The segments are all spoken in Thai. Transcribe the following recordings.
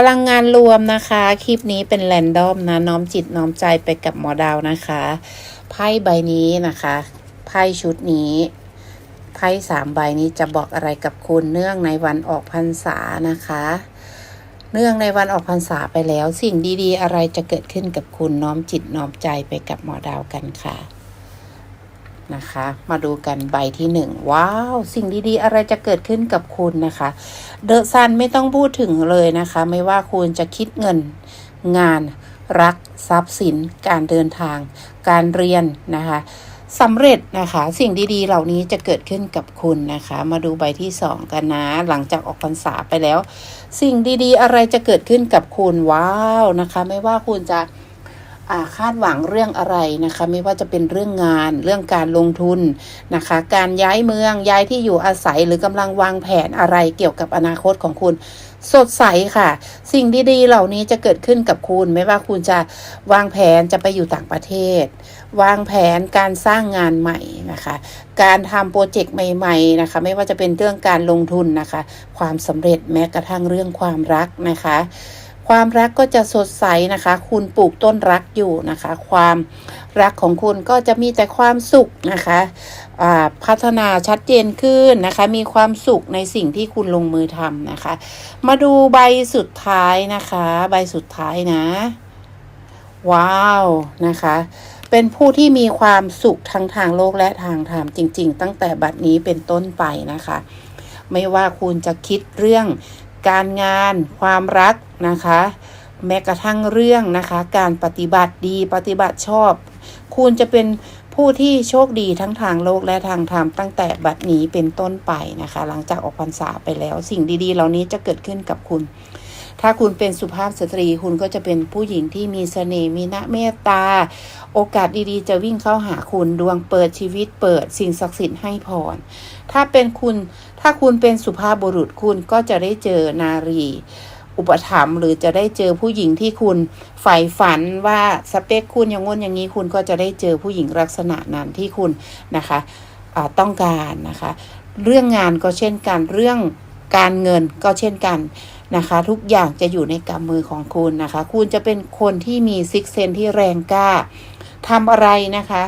พลังงานรวมนะคะ คลิปนี้เป็นแรนดอมนะ น้อมจิตน้อมใจไปกับหมอดาวนะคะ ไพ่ใบนี้นะคะ ไพ่ชุดนี้ ไพ่สามใบนี้จะบอกอะไรกับคุณเนื่องในวันออกพรรษานะคะ เนื่องในวันออกพรรษาไปแล้ว สิ่งดีๆ อะไรจะเกิดขึ้นกับคุณน้อมจิตน้อมใจไปกับหมอดาวกันค่ะ นะคะ มาดูกันใบที่หนึ่งว้าว สิ่งดีๆ อะไรจะเกิดขึ้นกับคุณนะคะ เดอะซันไม่ต้องพูดถึงเลยนะคะ ไม่ว่าคุณจะคิดเงินงานรักทรัพย์สิน การเดินทาง การเรียนนะคะสำเร็จนะคะ สิ่งดีๆ เหล่านี้จะเกิดขึ้นกับคุณนะคะ มาดูใบที่สองกันนะ หลังจากออกพรรษาไปแล้ว สิ่งดีๆ อะไรจะเกิดขึ้นกับคุณว้าวนะคะ ไม่ว่าคุณจะ คาดหวังเรื่องอะไรนะคะ ไม่ว่าจะเป็นเรื่องงานเรื่องการลงทุนนะคะ การย้ายเมืองย้ายที่อยู่อาศัยหรือกำลังวางแผนอะไรเกี่ยวกับอนาคตของคุณ สดใสค่ะ สิ่งดีๆเหล่านี้จะเกิดขึ้นกับคุณ ไม่ว่าคุณจะวางแผนจะไปอยู่ต่างประเทศ วางแผนการสร้างงานใหม่นะคะ การทำโปรเจกต์ใหม่ ๆนะคะ ไม่ว่าจะเป็นเรื่องการลงทุนนะคะ ความสำเร็จแม้กระทั่งเรื่องความรักนะคะ ความรักก็จะสดใสนะคะ คุณปลูกต้นรักอยู่นะคะ ความรักของคุณก็จะมีแต่ความสุขนะคะพัฒนาชัดเจนขึ้นนะคะ มีความสุขในสิ่งที่คุณลงมือทำนะคะ มาดูใบสุดท้ายนะคะ ใบสุดท้ายนะ ว้าวนะคะเป็นผู้ที่มีความสุขทั้งทางโลกและทางธรรมจริง ๆ ตั้งแต่บัดนี้เป็นต้นไปนะคะ ไม่ว่าคุณจะคิดเรื่อง การงาน ความรักนะคะ แม้กระทั่งเรื่องนะคะ การปฏิบัติดีปฏิบัติชอบ คุณจะเป็นผู้ที่โชคดีทั้งทางโลกและทางธรรมตั้งแต่บัดนี้เป็นต้นไปนะคะ หลังจากออกพรรษาไปแล้ว สิ่งดีๆ เหล่านี้จะเกิดขึ้นกับคุณ ถ้าคุณเป็นสุภาพสตรี คุณก็จะเป็นผู้หญิงที่มีเสน่ห์มีนะเมตตา โอกาสดีๆ จะวิ่งเข้าหาคุณดวงเปิดชีวิตเปิดสิ่งศักดิ์สิทธิ์ให้พร ถ้าเป็นคุณถ้าคุณเป็นสุภาพบุรุษคุณก็จะได้เจอนารีอุปถัมภ์หรือจะได้เจอผู้หญิงที่คุณใฝ่ฝันว่าสเปคคุณอย่างงนอย่างนี้คุณก็จะได้เจอผู้หญิงลักษณะนั้นที่คุณนะคะต้องการนะคะ เรื่องงานก็เช่นกันเรื่อง การเงินก็เช่นกันนะคะ ทุกอย่างจะอยู่ในกำมือของคุณนะคะ คุณจะเป็นคนที่มีซิกเซนที่แรงกล้าทำอะไรนะคะ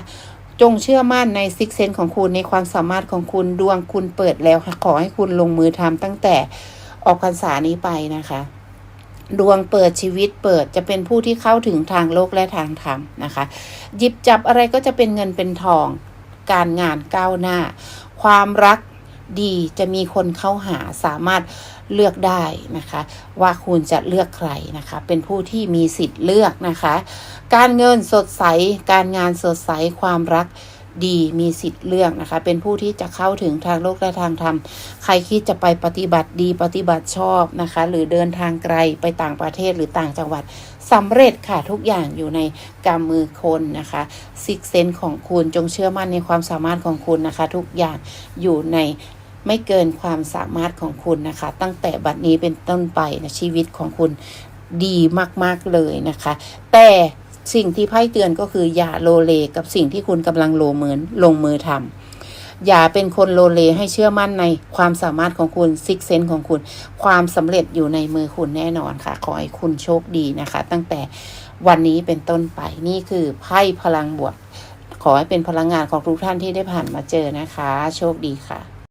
จงเชื่อมั่นในซิกเซนของคุณในความสามารถของคุณดวงคุณเปิดแล้วค่ะขอให้คุณลงมือทำตั้งแต่ออกพรรษานี้ไปนะคะดวงเปิดชีวิตเปิดจะเป็นผู้ที่เข้าถึงทางโลกและทางธรรมนะคะหยิบจับอะไรก็จะเป็นเงินเป็นทอง การงานก้าวหน้า ความรัก ดีจะมีคนเข้าหาสามารถเลือกได้นะคะ ว่าคุณจะเลือกใครนะคะ เป็นผู้ที่มีสิทธิ์เลือกนะคะ การเงินสดใส การงานสดใสความรักดีมีสิทธิ์เลือกนะคะ เป็นผู้ที่จะเข้าถึงทางโลกและทางธรรม ใครคิดจะไปปฏิบัติดีปฏิบัติชอบนะคะ หรือเดินทางไกลไปต่างประเทศหรือต่างจังหวัดสำเร็จค่ะทุกอย่างอยู่ในกำมือคนนะคะซิกเซนของคุณจงเชื่อมั่นในความสามารถของคุณนะคะ ทุกอย่างอยู่ใน ไม่เกินความสามารถของคุณนะคะ ตั้งแต่บัดนี้เป็นต้นไปนะชีวิตของคุณดีมากๆเลยนะคะ แต่สิ่งที่ไพ่เตือนก็คืออย่าโลเลกับสิ่งที่คุณกำลังโลเมือนลงมือทำอย่าเป็นคนโลเลให้เชื่อมั่นในความสามารถของคุณซิกเซนของคุณ ความสำเร็จอยู่ในมือคุณแน่นอนค่ะ ขอให้คุณโชคดีนะคะ ตั้งแต่วันนี้เป็นต้นไปนี่คือไพ่พลังบวก ขอให้เป็นพลังงานของทุกท่านที่ได้ผ่านมาเจอนะคะ โชคดีค่ะ